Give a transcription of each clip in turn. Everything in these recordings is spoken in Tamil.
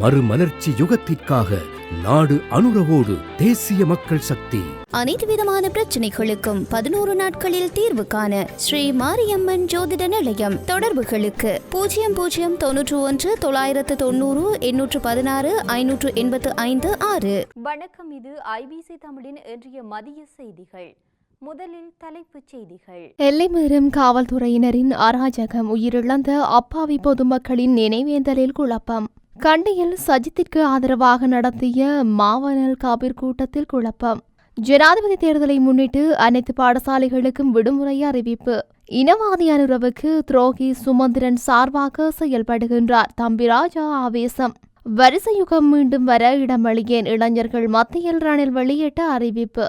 மறுமலர்ச்சி யுகத்திற்காக நாடு அனுரவோடு தேசிய மக்கள் சக்தி. அனைத்து விதமான பிரச்சனைகளுக்கும் பதினோரு நாட்களில் தீர்வு காண ஸ்ரீ மாரியம்மன் ஜோதிட நிலையம் தொடர்புகளுக்கு. பூஜ்ஜியம் பூஜ்ஜியம் தொன்னூற்று ஒன்று தொள்ளாயிரத்து தொண்ணூறு எண்ணூற்று பதினாறு ஐநூற்று எண்பத்து ஐந்து ஆறு. வணக்கம் இது ஐபிசி தமிழின் இன்றைய மதிய செய்திகள். முதலில் தலைப்புச் செய்திகள். எல்லைமீறும் காவல்துறையினரின் அராஜகம் உயிரிழந்த அப்பாவி பொதுமக்களின் நினைவேந்தலில் குழப்பம். கண்டியில் சஜித்திற்கு ஆதரவாக நடத்திய மாவனல் காபிர் கூட்டத்தில் குழப்பம். ஜனாதிபதி தேர்தலை முன்னிட்டு அனைத்து பாடசாலைகளுக்கும் விடுமுறை அறிவிப்பு. இனவாதி அனுரவுக்கு துரோகி சுமந்திரன் சார்பாக செயல்படுகின்றார் தம்பிராஜா ஆவேசம். வரிசை யுகம் மீண்டும் வர இடமளியேன் இளைஞர்கள் மத்தியில் ரணில் வெளியிட்ட அறிவிப்பு.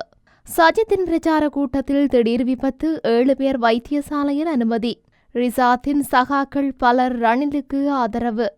சஜித்தின் பிரச்சார கூட்டத்தில் திடீர் விபத்து ஏழு பேர் வைத்தியசாலையில் அனுமதி. ரிசாத்தின் சகாக்கள் பலர் ரணிலுக்கு ஆதரவு.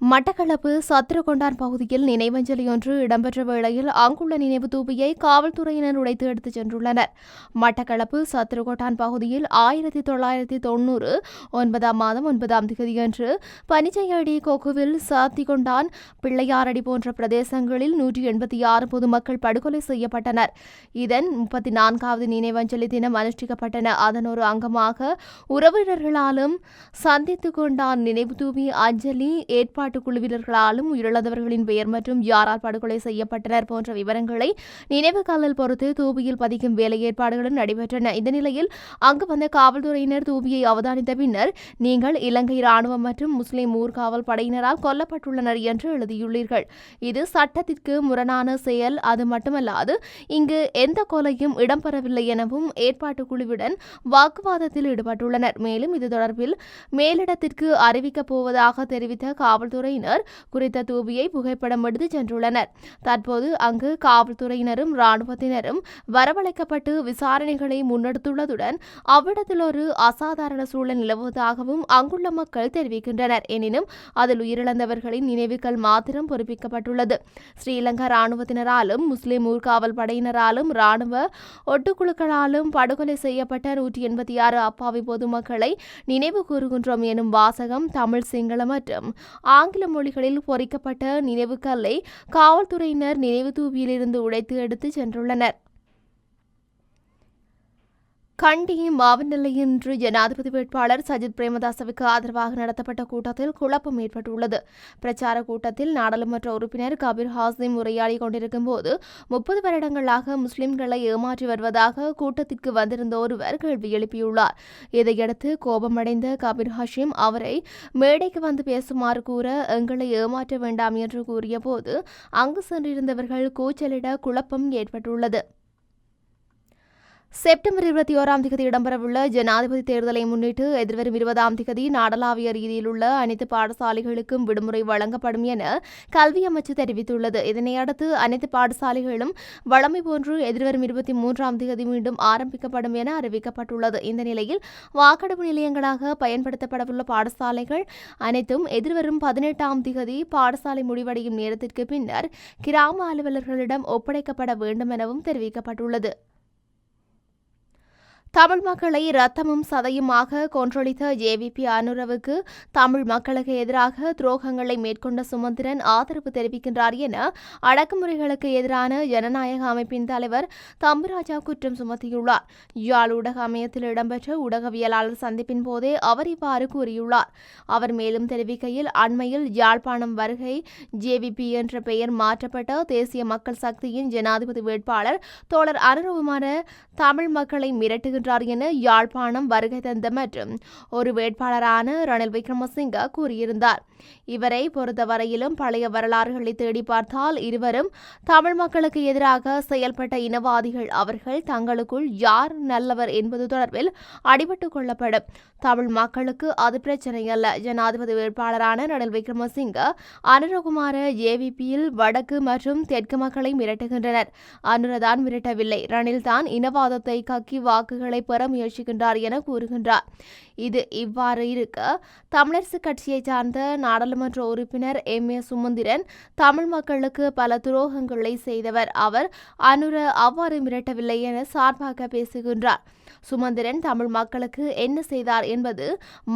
மட்டக்களப்பு சத்திரகொண்டான் பகுதியில் நினைவஞ்சலி ஒன்று இடம்பெற்ற வேளையில் அங்குள்ள நினைவு தூபியை காவல்துறையினர் உடைத்து எடுத்துச் சென்றுள்ளனர். மட்டக்களப்பு சத்திரகொண்டான் பகுதியில் ஆயிரத்தி தொள்ளாயிரத்தி தொண்ணூறு ஒன்பதாம் மாதம் ஒன்பதாம் தேதியன்று பனிச்சையடி கொக்குவில் சாத்திகொண்டான் பிள்ளையாரடி போன்ற பிரதேசங்களில் நூற்றி எண்பத்தி ஆறு பொதுமக்கள் படுகொலை செய்யப்பட்டனர். இதன் முப்பத்தி நான்காவது நினைவஞ்சலி தினம் அனுஷ்டிக்கப்பட்டன. அதன் ஒரு அங்கமாக உறவினர்களாலும் சந்தித்து கொண்டான் நினைவு தூபி அஞ்சலி ஏற்பாட்டு குழுவினர்களாலும் உயிரிழந்தவர்களின் பெயர் மற்றும் யாரால் படுகொலை செய்யப்பட்டனர் போன்ற விவரங்களை நினைவு காலல் பொறுத்து தூபியில் பதிக்கும் வேலை ஏற்பாடுகளும் நடைபெற்றன. இந்த நிலையில் அங்கு வந்த காவல்துறையினர் தூபியை அவதானித்த பின்னர் நீங்கள் இலங்கை ராணுவம் மற்றும் முஸ்லிம் ஊர்காவல் படையினரால் கொல்லப்பட்டுள்ளனர் என்று எழுதியுள்ளீர்கள். இது சட்டத்திற்கு முரணான செயல். அது மட்டுமல்லாது இங்கு எந்த கொலையும் இடம்பெறவில்லை எனவும் ஏற்பாட்டு குழுவுடன் வாக்குவாதத்தில் ஈடுபட்டுள்ளனர். மேலும் இது தொடர்பில் மேலிடத்திற்கு அறிவிக்கப் போவதாக தெரிவித்த காவல்துறை காவல்துறையினர் குறித்த தூபியை புகைப்படம் எடுத்து சென்றுள்ளனர். தற்போது அங்கு காவல்துறையினரும் இராணுவத்தினரும் வரவழைக்கப்பட்டு விசாரணைகளை முன்னெடுத்துள்ளதுடன் அவ்விடத்தில் ஒரு அசாதாரண சூழல் நிலவுவதாகவும் அங்குள்ள மக்கள் தெரிவிக்கின்றனர். எனினும் அதில் உயிரிழந்தவர்களின் நினைவுகள் மாத்திரம் பொறுப்பிக்கப்பட்டுள்ளது. ஸ்ரீலங்கா இராணுவத்தினராலும் முஸ்லிம் ஊர்காவல் படையினராலும் இராணுவ ஒட்டுக்குழுக்களாலும் படுகொலை செய்யப்பட்ட நூற்றி எண்பத்தி ஆறு அப்பாவி பொதுமக்களை நினைவு கூறுகின்றோம் எனும் வாசகம் தமிழ் சிங்கள மற்றும் ஆங்கில மொழிகளில் பொறிக்கப்பட்ட நினைவுக்கல்லை காவல்துறையினர் நினைவு தூவியிலிருந்து உடைத்து எடுத்து சென்றுள்ளனர். கண்டி மாவட்டநிலையின்று ஜனாதிபதி வேட்பாளர் சஜித் பிரேமதாசவுக்கு ஆதரவாக நடத்தப்பட்ட கூட்டத்தில் குழப்பம் ஏற்பட்டுள்ளது. பிரச்சார கூட்டத்தில் நாடாளுமன்ற உறுப்பினர் கபீர் ஹாசிம் உரையாடி கொண்டிருக்கும் போது முப்பது வருடங்களாக முஸ்லிம்களை ஏமாற்றி வருவதாக கூட்டத்திற்கு வந்திருந்த ஒருவர் கேள்வி எழுப்பியுள்ளார். இதையடுத்து கோபமடைந்த கபீர் ஹஷீம் அவரை மேடைக்கு வந்து பேசுமாறு கூற எங்களை ஏமாற்ற வேண்டாம் என்று கூறியபோது அங்கு சென்றிருந்தவர்கள் கூச்சலிட குழப்பம் ஏற்பட்டுள்ளது. செப்டம்பர் இருபத்தி ஓராம் தேதி இடம்பெறவுள்ள ஜனாதிபதி தேர்தலை முன்னிட்டு எதிர்வரும் இருபதாம் தேதி நாடளாவிய ரீதியில் உள்ள அனைத்து பாடசாலைகளுக்கும் விடுமுறை வழங்கப்படும் என கல்வி அமைச்சு தெரிவித்துள்ளது. இதனையடுத்து அனைத்து பாடசாலைகளும் வழமை போன்று எதிர்வரும் இருபத்தி மூன்றாம் தேதி மீண்டும் ஆரம்பிக்கப்படும் என அறிவிக்கப்பட்டுள்ளது. இந்த நிலையில் வாக்கெடுப்பு நிலையங்களாக பயன்படுத்தப்படவுள்ள பாடசாலைகள் அனைத்தும் எதிர்வரும் பதினெட்டாம் தேதி பாடசாலை முடிவடையும் நேரத்திற்கு பின்னர் கிராம அலுவலர்களிடம் ஒப்படைக்கப்பட வேண்டும் எனவும் தெரிவிக்கப்பட்டுள்ளது. தமிழ் மக்களை ரத்தமும் சதையுமாக கொன்றொழித்த ஜேவிபி அனுரவுக்கு தமிழ் மக்களுக்கு எதிராக துரோகங்களை மேற்கொண்ட சுமந்திரன் ஆதரவு தெரிவிக்கின்றார் என அடக்குமுறைகளுக்கு எதிரான ஜனநாயக அமைப்பின் தலைவர் தம்புராஜா குற்றம் சுமத்தியுள்ளார். யாழ் ஊடக அமையத்தில் இடம்பெற்ற ஊடகவியலாளர் சந்திப்பின் போதே அவர் இவ்வாறு கூறியுள்ளார். அவர் மேலும் தெரிவிக்கையில் அண்மையில் யாழ்ப்பாணம் வருகை ஜேவிபி என்ற பெயர் மாற்றப்பட்ட தேசிய மக்கள் சக்தியின் ஜனாதிபதி வேட்பாளர் தோழர் அனுரவுமான தமிழ் மக்களை மிரட்டுகின்ற வருகின்றார் என யாழ்ப்பாணம் வருகை தந்த மற்றும் ஒரு வேட்பாளரான ரணில் விக்ரமசிங்க கூறியிருந்தார். இவரை பொறுத்தவரையிலும் பழைய வரலாறுகளை தேடி பார்த்தால் இருவரும் தமிழ் மக்களுக்கு எதிராக செயல்பட்ட இனவாதிகள். அவர்கள் தங்களுக்குள் யார் நல்லவர் என்பது தொடர்பில் அடிபட்டுக் கொள்ளப்படும். தமிழ் மக்களுக்கு அது பிரச்சனை அல்ல ஜனாதிபதி வேட்பாளரான ரணில் விக்ரமசிங்க அனுரகுமார ஏவிபியில் வடக்கு மற்றும் தெற்கு மக்களை மிரட்டுகின்றனர். அனுரதான் மிரட்டவில்லை. ரணில் தான் இனவாதத்தை கக்கி வாக்குகள் வாக்குகளை பெற முயற்சிக்கின்றார் என கூறுகின்றார். இது இவ்வாறு இருக்க தமிழரசு கட்சியைச் சார்ந்த நாடாளுமன்ற உறுப்பினர் எம். ஏ. சுமந்திரன் தமிழ் மக்களுக்கு பல துரோகங்களை செய்தவர். அவர் அனுர அவ்வாறு மிரட்டவில்லை என சார்பாக பேசுகின்றார். சுமந்திரன் தமிழ் மக்களுக்கு என்ன செய்தார் என்பது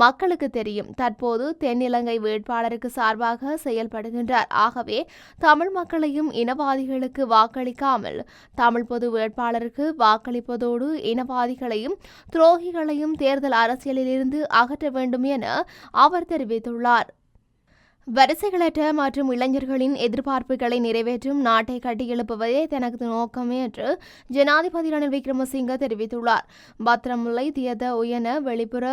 மக்களுக்கு தெரியும். தற்போது தென்னிலங்கை வேட்பாளருக்கு சார்பாக செயல்படுகின்றார். ஆகவே தமிழ் மக்களையும் இனவாதிகளுக்கு வாக்களிக்காமல் தமிழ் பொது வேட்பாளருக்கு வாக்களிப்பதோடு இனவாதிகளையும் துரோகிகளையும் தேர்தல் அரசியலிலிருந்து அகற்ற வேண்டும் என அவர் தெரிவித்துள்ளார். வரிசைகளற்ற மற்றும் இளைஞர்களின் எதிர்பார்ப்புகளை நிறைவேற்றும் நாட்டை கட்டியெழுப்புவதே தனது நோக்கம் என்று ஜனாதிபதி ரணில் விக்ரமசிங்க தெரிவித்துள்ளார். பத்திரமுல்லை தியத உயன வெளிப்புற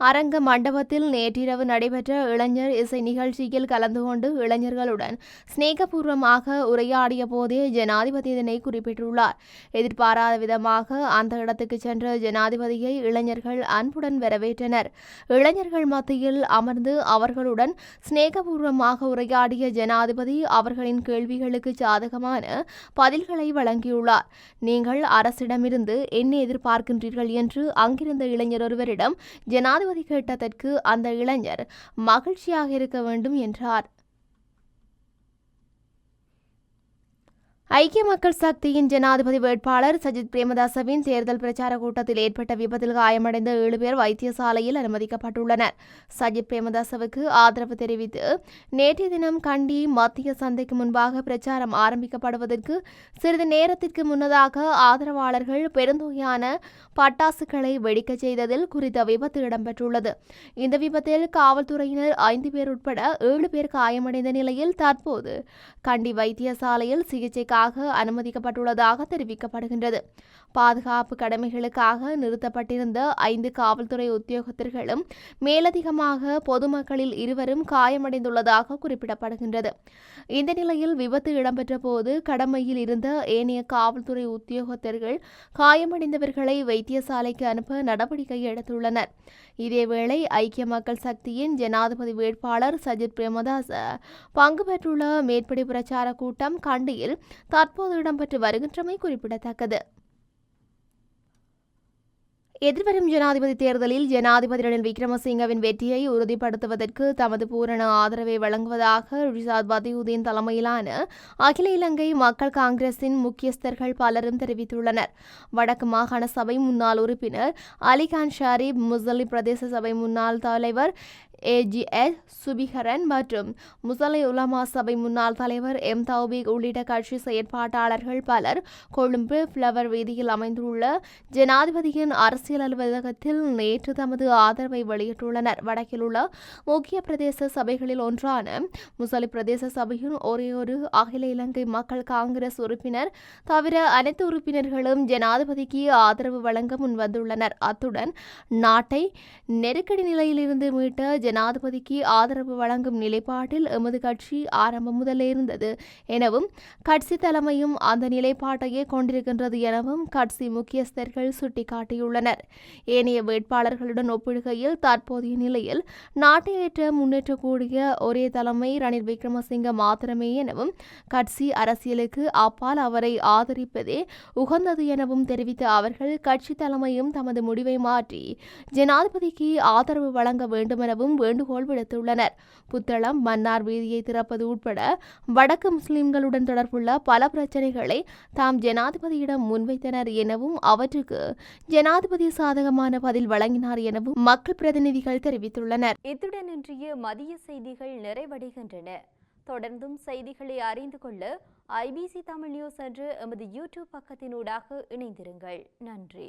அரங்க மண்டபத்தில் நேற்றிரவு நடைபெற்ற இளைஞர் இசை நிகழ்ச்சியில் கலந்து கொண்டு இளைஞர்களுடன் சிநேகபூர்வமாக உரையாடிய போதே ஜனாதிபதி இதனை குறிப்பிட்டுள்ளார். எதிர்பாராத விதமாக அந்த இடத்துக்கு சென்ற ஜனாதிபதியை இளைஞர்கள் அன்புடன் வரவேற்றனர். இளைஞர்கள் மத்தியில் அமர்ந்து அவர்களுடன் சிநேகபூர்வமாக உரையாடிய ஜனாதிபதி அவர்களின் கேள்விகளுக்கு சாதகமான பதில்களை வழங்கியுள்ளார். நீங்கள் அரசிடமிருந்து என்ன எதிர்பார்க்கின்றீர்கள் என்று அங்கிருந்த இளைஞர் ஒருவரிடம் ஜனாதிபதி கேட்டதற்கு அந்த இளைஞர் மகிழ்ச்சியாக இருக்க வேண்டும் என்றார். ஐக்கிய மக்கள் சக்தியின் ஜனாதிபதி வேட்பாளர் சஜித் பிரேமதாசவின் தேர்தல் பிரச்சார கூட்டத்தில் ஏற்பட்ட விபத்தில் காயமடைந்த ஏழு பேர் வைத்தியசாலையில் அனுமதிக்கப்பட்டுள்ளனர். சஜித் பிரேமதாசவுக்கு ஆதரவு தெரிவித்து நேற்றைய தினம் கண்டி மத்திய சந்தைக்கு முன்பாக பிரச்சாரம் ஆரம்பிக்கப்படுவதற்கு சிறிது நேரத்திற்கு முன்னதாக ஆதரவாளர்கள் பெருந்தொகையான பட்டாசுகளை வெடிக்கச் செய்ததில் குறித்த விபத்து இடம்பெற்றுள்ளது. இந்த விபத்தில் காவல்துறையினர் ஐந்து பேர் உட்பட ஏழு பேர் காயமடைந்த நிலையில் தற்போது கண்டி வைத்தியசாலையில் சிகிச்சைக்காக அனுமதிக்கப்பட்டுள்ளதாக தெரிவிக்கப்படுகின்றது. பாதுகாப்பு கடமைகளுக்காக நிறுத்தப்பட்டிருந்த ஐந்து காவல்துறை உத்தியோகத்தர்களும் மேலதிகமாக பொதுமக்களில் இருவரும் காயமடைந்துள்ளதாக குறிப்பிடப்படுகின்றது. இந்த நிலையில் விபத்து இடம்பெற்ற போது கடமையில் இருந்த ஏனைய காவல்துறை உத்தியோகத்தர்கள் காயமடைந்தவர்களை வைத்தியசாலைக்கு அனுப்ப நடவடிக்கை எடுத்துள்ளனர். இதேவேளை ஐக்கிய மக்கள் சக்தியின் ஜனாதிபதி வேட்பாளர் சஜித் பிரேமதாஸ் பங்கு பெற்றுள்ள மேற்படி பிரச்சார கூட்டம் கண்டியில் தற்போது இடம்பெற்று வருகின்றமை குறிப்பிடத்தக்கது. எதிர்வரும் ஜனாதிபதி தேர்தலில் ஜனாதிபதி ரணில் விக்ரமசிங்கவின் வெற்றியை உறுதிப்படுத்துவதற்கு தமது பூரண ஆதரவை வழங்குவதாக ரிஷாத் பதியுதீன் தலைமையிலான அகில இலங்கை மக்கள் காங்கிரசின் முக்கியஸ்தர்கள் பலரும் தெரிவித்துள்ளனர். வடக்கு மாகாண சபை முன்னாள் உறுப்பினர் அலிகான் ஷாரிப் முசலி பிரதேச சபை முன்னாள் தலைவர் ஏஜிஎஸ் சுபிகரன் மற்றும் முசலை உலமா சபை முன்னாள் தலைவர் எம் தௌபிக் உள்ளிட்ட கட்சி செயற்பாட்டாளர்கள் பலர் கொழும்பு ஃப்ளவர் வீதியில் அமைந்துள்ள ஜனாதிபதியின் அரசியல் அலுவலகத்தில் நேற்று தமது ஆதரவை வெளியிட்டுள்ளனர். வடக்கில் உள்ள முக்கிய பிரதேச சபைகளில் ஒன்றான முசலி பிரதேச சபையின் ஒரே ஒரு அகில இலங்கை மக்கள் காங்கிரஸ் உறுப்பினர் தவிர அனைத்து உறுப்பினர்களும் ஜனாதிபதிக்கு ஆதரவு வழங்க முன்வந்துள்ளனர். அத்துடன் நாட்டை நெருக்கடி நிலையிலிருந்து மீட்ட ஜனாதிபதிக்கு ஆதரவு வழங்கும் நிலைப்பாட்டில் எமது கட்சி ஆரம்பம் முதலே இருந்தது. எனவும் கட்சி தலைமையும் அந்த நிலைப்பாட்டையே கொண்டிருக்கின்றது எனவும் கட்சி முக்கியஸ்தர்கள் சுட்டிக்காட்டியுள்ளனர். ஏனைய வேட்பாளர்களுடன் ஒப்பிடுகையில் தற்போதைய நிலையில் நாட்டை ஏற்ற முன்னேற்றக்கூடிய ஒரே தலைமை ரணில் விக்ரமசிங்க மாத்திரமே எனவும் கட்சி அரசியலுக்கு அப்பால் அவரை ஆதரிப்பதே உகந்தது எனவும் தெரிவித்த அவர்கள் கட்சி தலைமையும் தமது முடிவை மாற்றி ஜனாதிபதிக்கு ஆதரவு வழங்க வேண்டுகோள் விடுத்துள்ளனர். புத்தளம் மன்னார் வீதியை திறப்பது உட்பட வடக்கு முஸ்லிம்களுடன் தொடர்புள்ள பல பிரச்சனைகளை தாம் ஜனாதிபதியிடம் முன்வைத்தனர் எனவும் அவற்றுக்கு ஜனாதிபதி சாதகமான பதில் வழங்கினார் எனவும் மக்கள் பிரதிநிதிகள் தெரிவித்துள்ளனர். இத்துடன் இன்றைய மதிய செய்திகள் நிறைவடைகின்றன. தொடர்ந்தும் செய்திகளை அறிந்து கொள்ள ஐபிசி தமிழ் நியூஸ் என்று எமது யூடியூப் பக்கத்தினூடாக இணைந்திருங்கள். நன்றி.